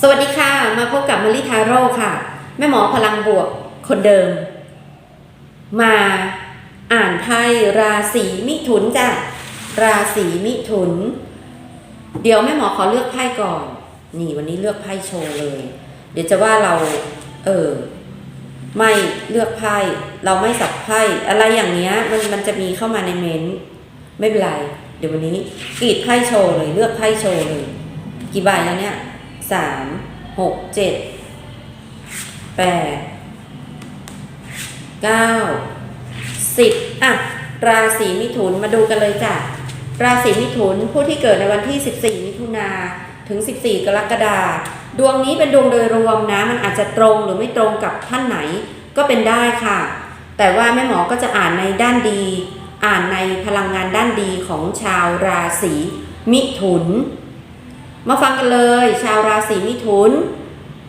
สวัสดีค่ะ มาพบกับมาริทาโร่ค่ะ แม่หมอพลังบวกคนเดิม มาอ่านไพ่ราศีมิถุนจ้ะราศีมิถุน เดี๋ยวแม่หมอขอเลือกไพ่ก่อน นี่วันนี้เลือกไพ่โชว์เลย เดี๋ยวจะว่าเรา เออไม่เลือกไพ่เราไม่สับไพ่อะไรอย่างเงี้ยมันมันจะมีเข้ามาในเมนต์ไม่เป็นไร เดี๋ยววันนี้กรีดไพ่โชว์เลยเลือกไพ่โชว์เลย กี่ใบแล้วเนี่ย สามหกเจ็ดแปดเก้าสิบอะ ราศีมิถุนมาดูกันเลยจ้ะ ราศีมิถุนผู้ที่เกิดในวันที่ 14 มิถุนาถึง 14 กรกฎาดวงนี้เป็นดวงโดยรวมนะ มันอาจจะตรงหรือไม่ตรงกับท่านไหนก็เป็นได้ค่ะ แต่ว่าแม่หมอก็จะอ่านในด้านดี อ่านในพลังงานด้านดีของชาวราศีมิถุน มาฟังกันเลย ชาวราศีมิถุน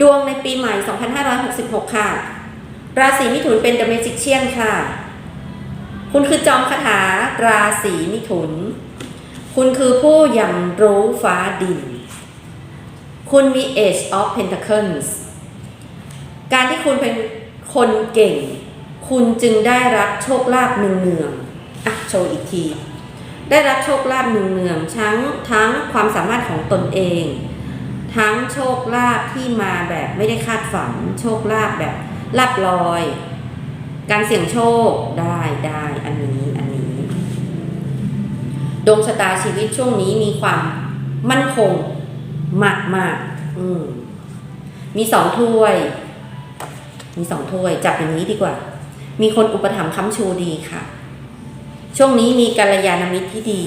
ดวงในปีใหม่ 2566 ค่ะ ราศีมิถุนเป็น The Magician ค่ะ คุณคือจอมคาถาราศีมิถุน คุณคือผู้ยังรู้ฟ้าดิน คุณมี Age of Pentacles การที่คุณเป็นคนเก่ง คุณจึงได้รับโชคลาภเนืองๆอะโชว์อีกที ได้รับโชคลาภเนืองๆทั้งทั้งความสามารถของตนเอง ทั้งโชคลาภที่มาแบบไม่ได้คาดฝัน โชคลาภแบบลาบลอย การเสี่ยงโชคได้ได้อันนี้อันนี้ดวงชะตาชีวิตช่วงนี้มีความมั่นคงมากมากอืมมีสองถ้วย มีสองถ้วยจับอย่างนี้ดีกว่า มีคนอุปถัมภ์ค้ำชูดีค่ะ ช่วงนี้มีกัลยาณมิตรที่ดี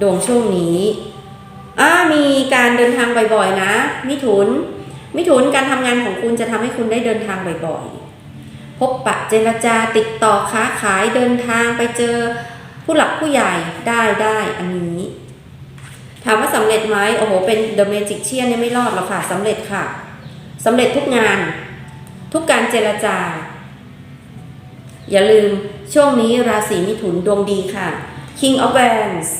ดวงช่วงนี้อ่ามีการเดินทางบ่อยๆ นะ มิถุน มิถุนการทำงานของคุณจะทำให้คุณได้เดินทางบ่อยๆ พบปะเจรจาติดต่อค้าขายเดินทางไปเจอผู้หลักผู้ใหญ่ได้ได้อันนี้ ถามว่าสำเร็จไหมโอ้โห เป็น The Magic เชียเนี่ยไม่รอดหรอกค่ะสำเร็จค่ะสำเร็จทุกงาน ทุกการเจรจา อย่าลืม ช่วงนี้ราศีมิถุนดวงดีค่ะ King of Wands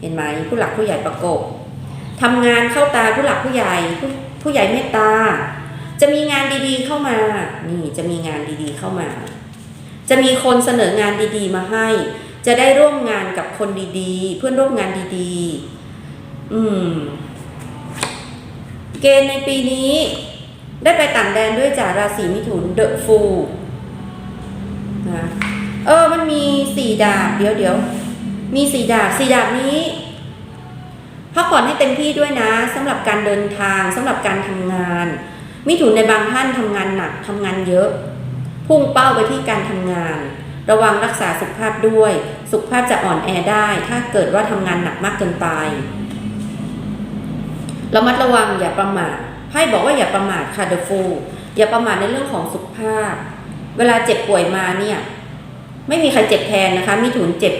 เห็นไหมผู้หลักผู้ใหญ่ประกบทำงานเข้าตาผู้หลักผู้ใหญ่ผู้ผู้ใหญ่เมตตา จะมีงานดีๆเข้ามา นี่จะมีงานดีๆเข้ามา จะมีคนเสนองานดีๆมาให้ จะได้ร่วมงานกับคนดีๆ เพื่อนร่วมงานดีๆ อืม เกณฑ์ในปีนี้ ได้ไปต่างแดนด้วยจากราศีมิถุนเดอะฟู นะเออ มันมีสี่ดาบ เดี๋ยวเดี๋ยวมีสี่ดาบสี่ดาบนี้พักผ่อนให้เต็มที่ด้วยนะสำหรับการเดินทางสำหรับการทำงาน มิถุนในบางท่านทำงานหนักทำงานเยอะ พุ่งเป้าไปที่การทำงาน ระวังรักษาสุขภาพด้วย สุขภาพจะอ่อนแอได้ ถ้าเกิดว่าทำงานหนักมากเกินไประมัดระวังอย่าประมาทไพ่บอกว่าอย่าประมาทค่ะเดอะฟูอย่าประมาทในเรื่องของสุขภาพ เวลาเจ็บป่วยมาเนี่ย ไม่มีใครเจ็บแทนนะคะมิถุนเจ็บ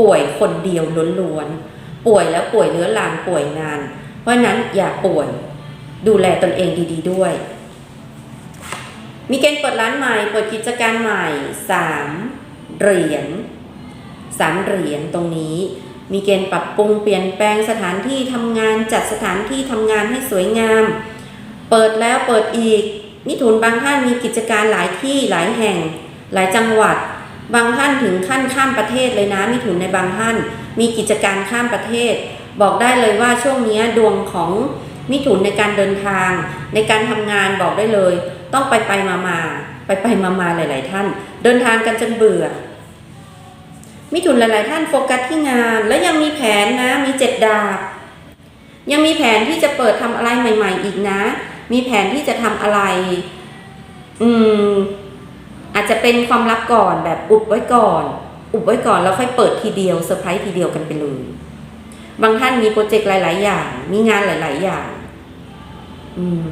ป่วยคนเดียวล้วนๆป่วยแล้วป่วยเรื้อรังป่วยนาน เพราะฉะนั้นอย่าป่วยดูแลตนเองดี ๆ ด้วย มีเกณฑ์เปิดร้านใหม่เปิดกิจการใหม่สามเหรียญสามเหรียญตรงนี้ มีเกณฑ์ปรับปรุงเปลี่ยนแปลงสถานที่ทำงานจัดสถานที่ทำงานให้สวยงาม เปิดแล้วเปิดอีก มิถุนบางท่านมีกิจการหลายที่หลายแห่ง หลายจังหวัด บางท่านถึงขั้นข้ามประเทศเลยนะมิถุนในบางท่าน มีกิจการข้ามประเทศ บอกได้เลยว่าช่วงนี้ดวงของมิถุนในการเดินทาง ในการทำงานบอกได้เลย ต้องไปไปมามาไปไปมามาหลาย ๆ ท่าน เดินทางกันจนเบื่อ มิถุนหลาย ๆ ท่านโฟกัสที่งาน และยังมีแผนนะมีเจ็ดดาบยังมีแผนที่จะเปิดทำอะไรใหม่ ๆ อีกนะ มีแผนที่จะทำอะไร อืม อาจจะเป็นความลับก่อนแบบอุบไว้ก่อน อุบไว้ก่อนแล้วค่อยเปิดทีเดียวเซอร์ไพรส์ทีเดียวกันไปเลย บางท่านมีโปรเจกต์หลาย ๆ อย่าง มีงานหลาย ๆ อย่าง อืม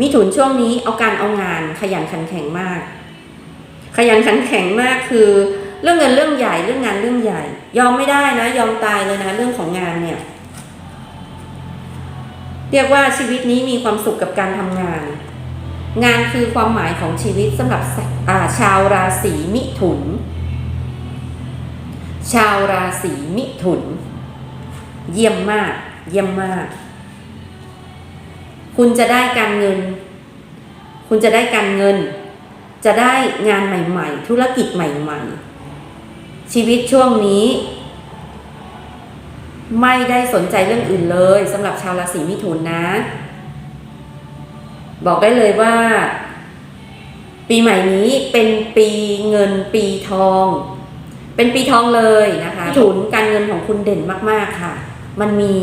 มีถุนช่วงนี้เอาการเอางานขยันขันแข็งมาก ขยันขันแข็งมากคือเรื่องเงินเรื่องใหญ่เรื่องงานเรื่องใหญ่ ยอมไม่ได้นะ ยอมตายเลยนะ เรื่องของงานเนี่ย เรียกว่าชีวิตนี้มีความสุขกับการทำงาน งานคือความหมายของชีวิตสำหรับาชาวราศีมิถุน ชาวราศีมิถุน เยี่ยมมาก เยี่ยมมาก คุณจะได้การเงิน คุณจะได้การเงิน จะได้งานใหม่ ๆ ธุรกิจใหม่ ๆ ชีวิตช่วงนี้ ไม่ได้สนใจเรื่องอื่นเลยสำหรับชาวราศีมิถุนนะ บอกได้เลยว่า ปีใหม่นี้เป็นปีเงินปีทอง เป็นปีทองเลยนะคะมิถุนการเงินของคุณเด่นมาก ๆ ค่ะ มันมี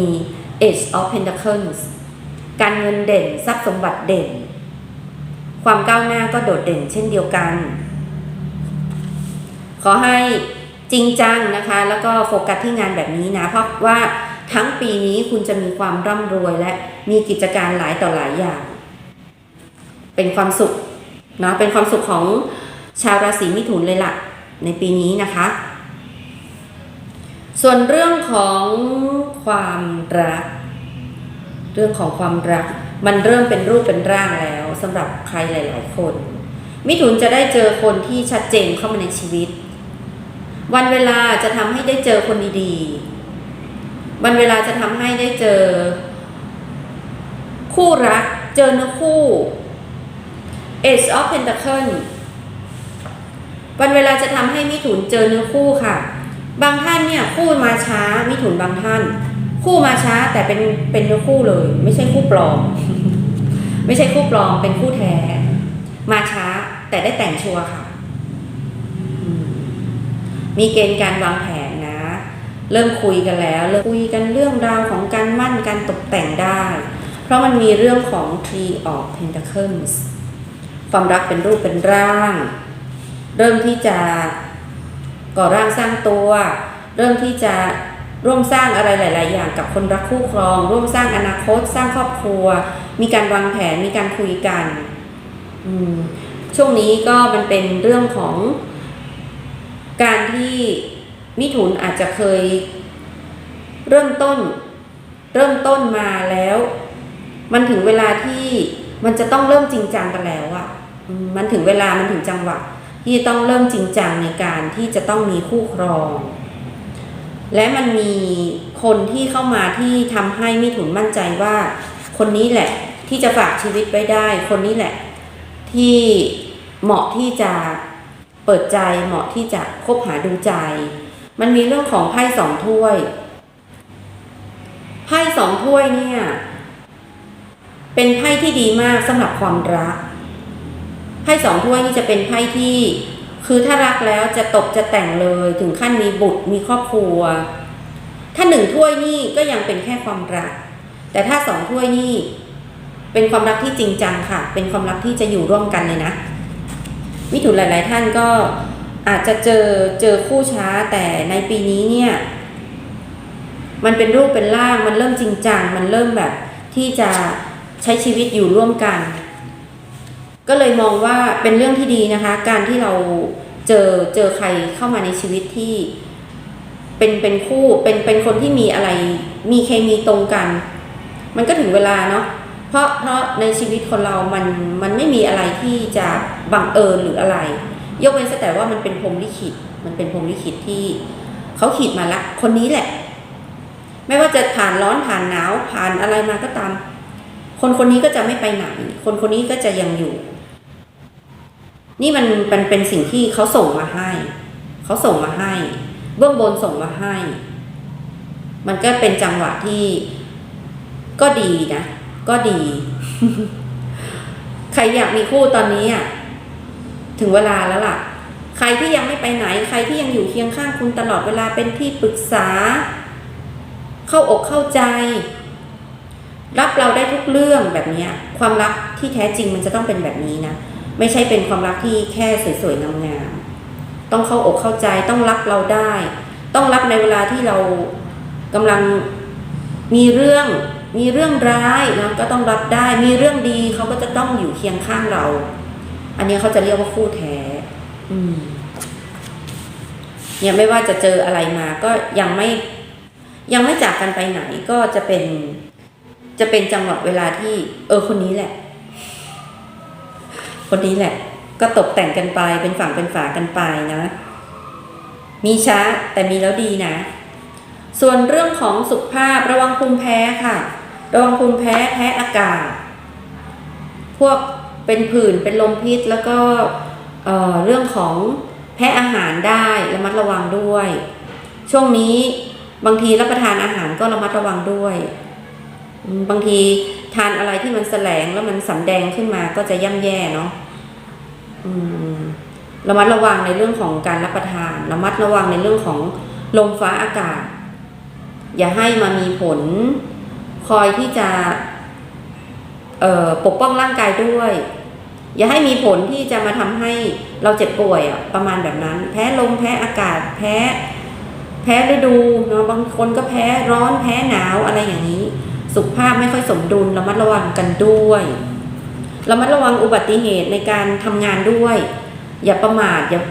Ace of Pentacles การเงินเด่นทรัพย์สมบัติเด่น ความก้าวหน้าก็โดดเด่นเช่นเดียวกัน ขอให้ จริงจังนะคะ แล้วก็โฟกัสที่งานแบบนี้นะ เพราะว่าทั้งปีนี้คุณจะมีความร่ำรวยและมีกิจการหลายต่อหลายอย่าง เป็นความสุขเนาะเป็นความสุขของชาวราศีมิถุนเลยล่ะ ในปีนี้นะคะ ส่วนเรื่องของความรัก เรื่องของความรัก มันเริ่มเป็นรูปเป็นร่างแล้วสำหรับใครหลาย ๆ คน มิถุนจะได้เจอคนที่ชัดเจนเข้ามาในชีวิต วันเวลาจะทำให้ได้เจอคนดีๆ วันเวลาจะทำให้ได้เจอ คู่รัก เจอเนื้อคู่ Ace of Pentacle วันเวลาจะทำให้มิถุนเจอเนื้อคู่ค่ะ บางท่านเนี่ยคู่มาช้ามิถุนบางท่าน คู่มาช้าแต่เป็นเป็นเนื้อคู่เลย ไม่ใช่คู่ปลอม ไม่ใช่คู่ปลอมเป็นคู่แท้ มาช้าแต่ได้แต่งชัวร์ค่ะ มีเกณฑ์การวางแผนนะ เริ่มคุยกันแล้วเริ่มคุยกันเรื่องราวของการมั่นการตกแต่งได้ เพราะมันมีเรื่องของ Tree of Pentacles ความรักเป็นรูปเป็นร่าง เริ่มที่จะก่อร่างสร้างตัว เริ่มที่จะร่วมสร้างอะไรหลาย ๆ อย่างกับคนรักคู่ครอง ร่วมสร้างอนาคต สร้างครอบครัว มีการวางแผนมีการคุยกันช่วงนี้ก็มันเป็นเรื่องของ การที่มิถุนอาจจะเคยเริ่มต้น เริ่มต้นมาแล้ว มันถึงเวลาที่มันจะต้องเริ่มจริงจังกันแล้วอะมมันถึงเวลามันถึงจังหวะที่จะต้องเริ่มจริงจังในการที่จะต้องมีคู่ครอง และมันมีคนที่เข้ามาที่ทำให้มิถุนมั่นใจว่า คนนี้แหละที่จะฝากชีวิตไว้ได้ คนนี้แหละ ที่เหมาะที่จะ เปิดใจเหมาะที่จะคบหาดูใจ มันมีเรื่องของไพ่สองถ้วย ไพ่สองถ้วยเนี่ย เป็นไพ่ที่ดีมากสำหรับความรัก ไพ่สองถ้วยนี่จะเป็นไพ่ที่ คือถ้ารักแล้วจะตกจะแต่งเลยถึงขั้นมีบุตรมีครอบครัว ถ้าหนึ่งถ้วยนี่ก็ยังเป็นแค่ความรัก แต่ถ้าสองถ้วยนี่ เป็นความรักที่จริงจังค่ะ เป็นความรักที่จะอยู่ร่วมกันเลยนะ มิถุนหลาย ๆ ท่านก็อาจจะเจอเจอคู่ช้าแต่ในปีนี้เนี่ย มันเป็นรูปเป็นร่างมันเริ่มจริงจังมันเริ่มแบบที่จะใช้ชีวิตอยู่ร่วมกัน ก็เลยมองว่าเป็นเรื่องที่ดีนะคะ การที่เราเจอเจอใครเข้ามาในชีวิตที่เป็นเป็นคู่เป็นเป็นคนที่มีอะไร มีเคมีตรงกัน มันก็ถึงเวลาเนาะเพราะเพราะในชีวิตคนเรามันมันไม่มีอะไรที่จะ บังเอิญหรืออะไร ยกเว้นแต่ว่ามันเป็นพรมลิขิต มันเป็นพรมลิขิตที่เขาขีดมาละ คนนี้แหละ ไม่ว่าจะผ่านร้อนผ่านหนาวผ่านอะไรมาก็ตาม คนคนนี้ก็จะไม่ไปไหน คนคนนี้ก็จะยังอยู่ นี่มันมันเป็นสิ่งที่เขาส่งมาให้ เขาส่งมาให้ เบื้องบนส่งมาให้ มันก็เป็นจังหวะที่ก็ดีนะ ก็ดี ใครอยากมีคู่ตอนนี้อะ ถึงเวลาแล้วล่ะ ใครที่ยังไม่ไปไหน ใครที่ยังอยู่เคียงข้างคุณตลอดเวลาเป็นที่ปรึกษา เข้าอกเข้าใจ รับเราได้ทุกเรื่องแบบนี้ความรักที่แท้จริงมันจะต้องเป็นแบบนี้นะไม่ใช่เป็นความรักที่แค่สวยๆงามๆต้องเข้าอกเข้าใจต้องรับเราได้ ต้องรับในเวลาที่เรากำลังมีเรื่องมีเรื่องร้ายนะก็ต้องรับได้ มีเรื่องดีเขาก็จะต้องอยู่เคียงข้างเรา อันนี้เขาจะเรียกว่าคู่แท้ อืม เนี่ยไม่ว่าจะเจออะไรมาก็ยังไม่ ยังไม่จากกันไปไหนก็จะเป็น จะเป็นจังหวะเวลาที่ เออคนนี้แหละ คนนี้แหละ ก็ตกแต่งกันไปเป็นฝั่งเป็นฝากันไปนะ มีช้าแต่มีแล้วดีนะ ส่วนเรื่องของสุขภาพระวังภูมิแพ้ค่ะ ระวังภูมิแพ้แพ้อากาศ พวก เป็นผื่นเป็นลมพิษแล้วก็เอ่อเรื่องของแพ้อาหารได้ระมัดระวังด้วย ช่วงนี้บางทีรับประทานอาหารก็ระมัดระวังด้วย บางทีทานอะไรที่มันแสลงแล้วมันสำแดงขึ้นมาก็จะย่ำแย่เนาะอืมระมัดระวังในเรื่องของการรับประทาน ระมัดระวังในเรื่องของลมฟ้าอากาศ อย่าให้มามีผล คอยที่จะ ปกป้องร่างกายด้วย อย่าให้มีผลที่จะมาทำให้เราเจ็บป่วยอะประมาณแบบนั้น แพ้ลมแพ้อากาศแพ้ แพ้ฤดูเนาะบางคนก็แพ้ร้อนแพ้หนาวอะไรอย่างนี้ สุขภาพไม่ค่อยสมดุลระมัดระวังกันด้วยระมัดระวังอุบัติเหตุในการทำงานด้วย อย่าประมาทอย่า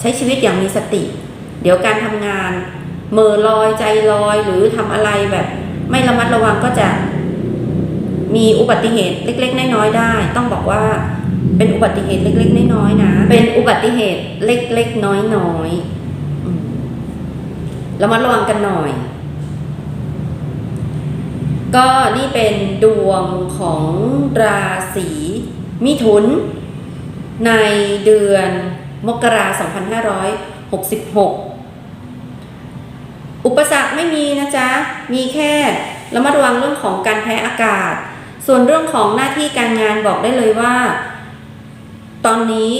ใช้ชีวิตอย่างมีสติ เดี๋ยวการทำงานเหม่อลอยใจลอยหรือทำอะไรแบบ ไม่ระมัดระวังก็จะ มีอุบัติเหตุเล็ก ๆ น้อยๆได้ ต้องบอกว่าเป็นอุบัติเหตุเล็ก ๆ น้อยๆนะ เป็นอุบัติเหตุเล็ก ๆ น้อยๆอืมระมัดระวังกันหน่อย ก็นี่เป็นดวงของราศีมิถุน ในเดือนมกราคม2566อุปสรรคไม่มีนะจ๊ะ มีแค่ระมัดระวังเรื่องของการแพ้อากาศ ส่วนเรื่องของหน้าที่การงานบอกได้เลยว่า ตอนนี้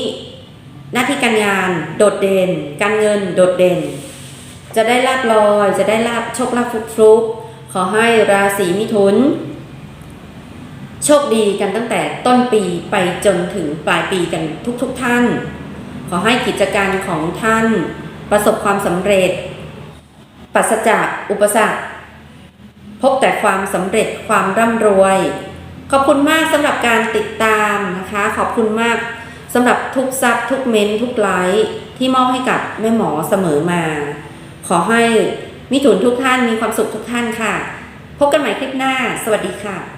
หน้าที่การงานโดดเด่น การเงินโดดเด่น จะได้ลาบลอย จะได้ลาบโชคลาภฟลุกๆขอให้ราศีมิถุน โชคดีกันตั้งแต่ต้นปีไปจนถึงปลายปีกันทุกๆทท่าน ขอให้กิจการของท่าน ประสบความสำเร็จปราศจากอุปสรรค พบแต่ความสำเร็จความร่ำรวย ขอบคุณมากสำหรับการติดตามนะคะ ขอบคุณมากสำหรับทุกซับทุกเมนทุกไลค์ที่มอบให้กับแม่หมอเสมอมา ขอให้มิถุนทุกท่านมีความสุขทุกท่านค่ะ พบกันใหม่คลิปหน้า สวัสดีค่ะ